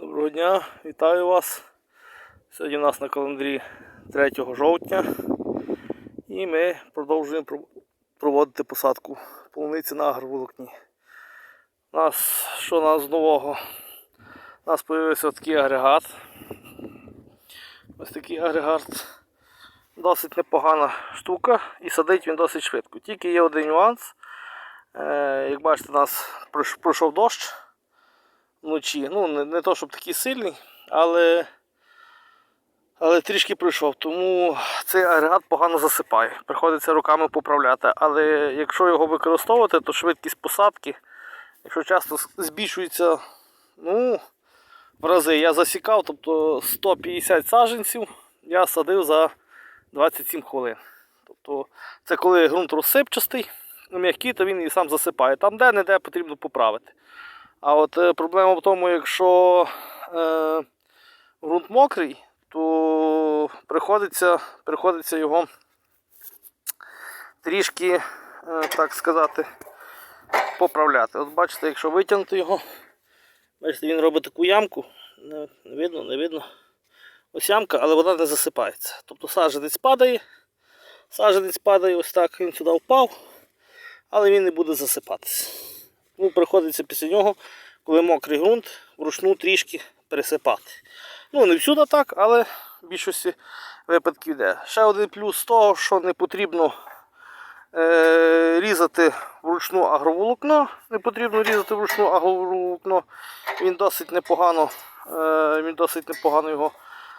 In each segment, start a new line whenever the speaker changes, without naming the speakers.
Доброго дня, вітаю вас. Сьогодні у нас на календарі 3 жовтня і ми продовжуємо проводити посадку полуниці на агроволокні. У нас, що у нас нового? У нас з'явився такий агрегат. Ось такий агрегат. Досить непогана штука і садить він досить швидко. Тільки є один нюанс. Е, як бачите, у нас пройшов дощ вночі. Ну, не, не то, щоб такий сильний, але, але трішки пройшов. Тому цей агрегат погано засипає. Приходиться руками поправляти. Але якщо його використовувати, то швидкість посадки, якщо часто збільшується, ну, в рази я засікав, тобто 150 саджанців я садив за 27 хвилин. Тобто це коли ґрунт розсипчастий, м'який, то він і сам засипає. Там де-не-де потрібно поправити. А от е, проблема в тому, якщо е, ґрунт мокрий, то приходиться, приходиться його трішки, е, так сказати, поправляти. От бачите, якщо витягнути його, бачите, він робить таку ямку. Не, видно, не видно. Ось ямка, але вона не засипається. Тобто саджанець падає, саджанець падає ось так, він сюди впав, але він не буде засипатися. Ну, приходиться після нього, коли мокрий ґрунт, вручну трішки пересипати. Ну, не всюди так, але в більшості випадків йде. Ще один плюс того, що не потрібно е, різати вручну агроволокно. Не потрібно різати вручну агроволокно. Він досить непогано, е, він досить непогано його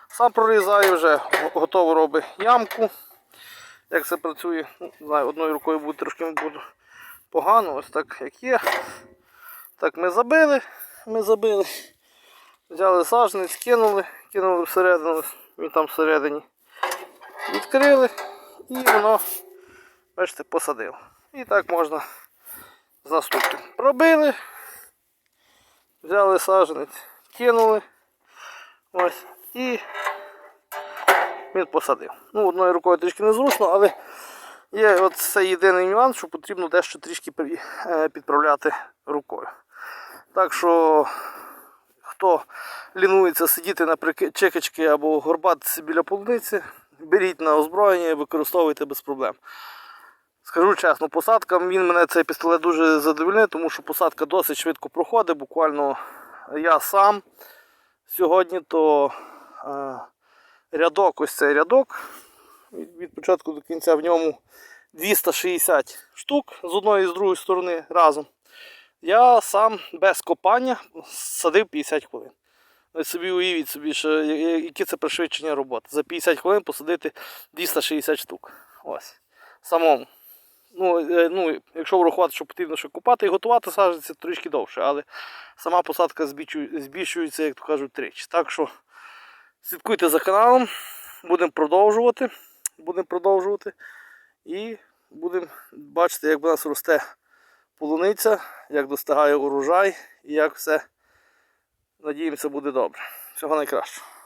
сам прорізає вже, го- готово робить ямку. Як це працює, ну, не знаю, одною рукою буде трошки буду погано, ось так як є. Так ми забили, ми забили. Взяли саженець, кинули, кинули всередину, він там всередині. Відкрили і воно, бачите, посадило. І так можна з наступним. Пробили, взяли саженець, кинули. Ось, і він посадив. Ну, одною рукою трішки незручно, але Є от єдиний нюанс, що потрібно дещо трішки е, підправляти рукою. Так що, хто лінується сидіти на чекачки або горбатися біля полуниці, беріть на озброєння і використовуйте без проблем. Скажу чесно, посадка він мене цей пістолет дуже задовольнив, тому що посадка досить швидко проходить. Буквально я сам сьогодні то е, рядок, ось цей рядок від, початку до кінця в ньому 260 штук з одної і з другої сторони разом. Я сам без копання садив 50 хвилин. Ви собі уявіть собі, що яке це пришвидшення роботи. За 50 хвилин посадити 260 штук. Ось. Самому. Ну, е, ну, якщо врахувати, що потрібно ще купати і готувати саджанці, трішки довше, але сама посадка збільшується, як то кажуть, тричі. Так що слідкуйте за каналом, будемо продовжувати. Будемо продовжувати. І будемо бачити, як в нас росте полуниця, як достигає урожай і як все, надіємося, буде добре. Всього найкращого.